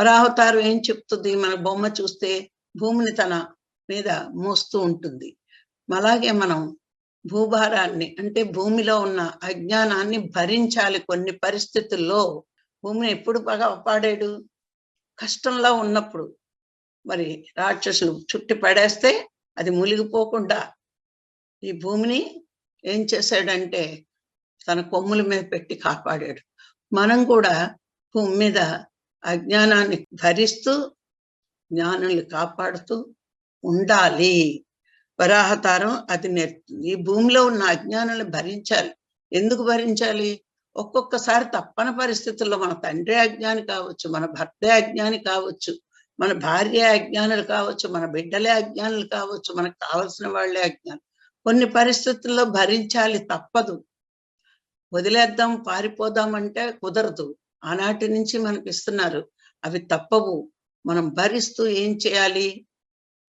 వరాహతారు ఏం చెప్తుంది? మన బొమ్మ చూస్తే భూమిని తన మీద మోస్తూ ఉంటుంది. అలాగే మనం భూభారాన్ని అంటే భూమిలో ఉన్న అజ్ఞానాన్ని భరించాలి కొన్ని పరిస్థితుల్లో. భూమిని ఎప్పుడు బాగా కాపాడాడు కష్టంలో ఉన్నప్పుడు. మరి రాక్షసులు చుట్టి పడేస్తే అది మునిగిపోకుండా ఈ భూమిని ఏం చేశాడంటే తన కొమ్ముల మీద పెట్టి కాపాడాడు. మనం కూడా భూమి మీద అజ్ఞానాన్ని భరిస్తూ జ్ఞానుల్ని కాపాడుతూ ఉండాలి. వరాహతారం అది నేర్పుతుంది ఈ భూమిలో ఉన్న అజ్ఞానాన్ని భరించాలి. ఎందుకు భరించాలి? ఒక్కొక్కసారి తప్పన పరిస్థితుల్లో మన తండ్రి అజ్ఞాని కావచ్చు మన భర్త అజ్ఞాని కావచ్చు మన భార్య అజ్ఞానులు కావచ్చు మన బిడ్డలే అజ్ఞానులు కావచ్చు మనకు కావలసిన వాళ్ళే అజ్ఞానం కొన్ని పరిస్థితుల్లో భరించాలి తప్పదు. వదిలేద్దాం పారిపోదాం అంటే కుదరదు. ఆనాటి నుంచి మనకి ఇస్తున్నారు. అవి తప్పవు. మనం భరిస్తూ ఏం చేయాలి?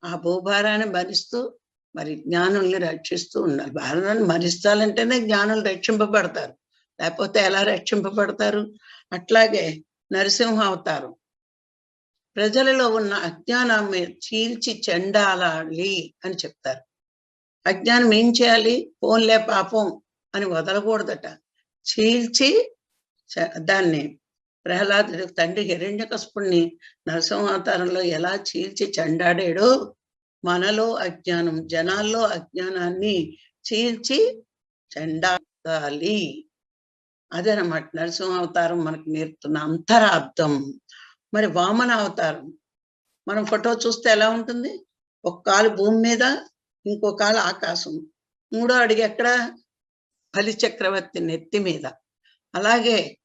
ఆ భూభారాన్ని భరిస్తూ మరి జ్ఞానుల్ని రక్షిస్తూ ఉండాలి. భారతాన్ని భరిస్తాలంటేనే జ్ఞానులు రక్షింపబడతారు. లేకపోతే ఎలా రక్షింపబడతారు? అట్లాగే నరసింహ అవతారం. ప్రజలలో ఉన్న అజ్ఞానాన్ని చీల్చి చెండాలి అని చెప్తారు. అజ్ఞానం ఏం చేయాలి? పోన్లే పాపం అని వదలకూడదట. చీల్చి దాన్ని ప్రహ్లాదుడు తండ్రి హిరణ్యకస్పుణ్ణి నరసింహావతారంలో ఎలా చీల్చి చండాడాడో మనలో అజ్ఞానం జనాల్లో అజ్ఞానాన్ని చీల్చి చెండాలి అదేనమాట నరసింహావతారం మనకు నేర్పుతున్న అంతరార్థం. మరి వామన అవతారం మనం ఫోటో చూస్తే ఎలా ఉంటుంది? ఒక కాలు భూమి మీద ఇంకో కాలు ఆకాశం. మూడో అడిగి ఎక్కడ? బలి చక్రవర్తి నెత్తి మీద. అలాగే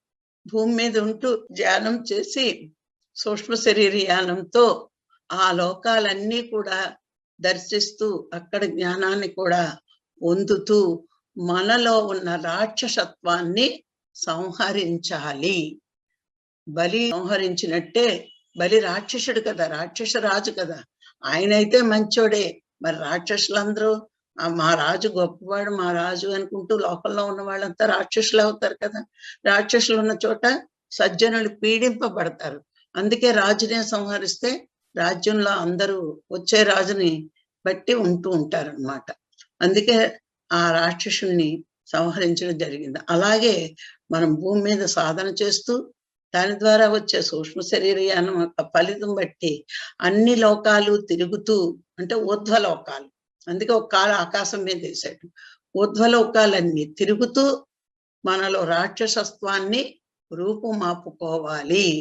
భూమి మీద ఉంటూ ధ్యానం చేసి సూక్ష్మ శరీరయానంతో ఆ లోకాలన్నీ కూడా దర్శిస్తూ అక్కడ జ్ఞానాన్ని కూడా పొందుతూ మనలో ఉన్న రాక్షసత్వాన్ని సంహరించాలి. బలి సంహరించినట్టే బలి రాక్షసుడు కదా రాక్షస రాజు కదా. ఆయనైతే మంచోడే. మరి రాక్షసులందరూ మా రాజు గొప్పవాడు మా రాజు అనుకుంటూ లోకంలో ఉన్న వాళ్ళంతా రాక్షసులు అవుతారు కదా. రాక్షసులు ఉన్న చోట సజ్జనులు పీడింపబడతారు. అందుకే రాజునే సంహరిస్తే రాజ్యంలో అందరూ వచ్చే రాజుని బట్టి ఉంటూ ఉంటారు అనమాట అందుకే ఆ రాక్షసుని సంహరించడం జరిగింది. అలాగే మనం భూమి మీద సాధన చేస్తూ దాని ద్వారా వచ్చే సూక్ష్మ శరీరయానం యొక్క ఫలితం బట్టి అన్ని లోకాలు తిరుగుతూ అంటే ఊర్ధ్వ లోకాలు అందుకే ఒక కాలు ఆకాశం మీద వేసాడు ఊర్ధ్వలోకాలన్నీ తిరుగుతూ మనలో రాక్షసత్వాన్ని రూపుమాపుకోవాలి.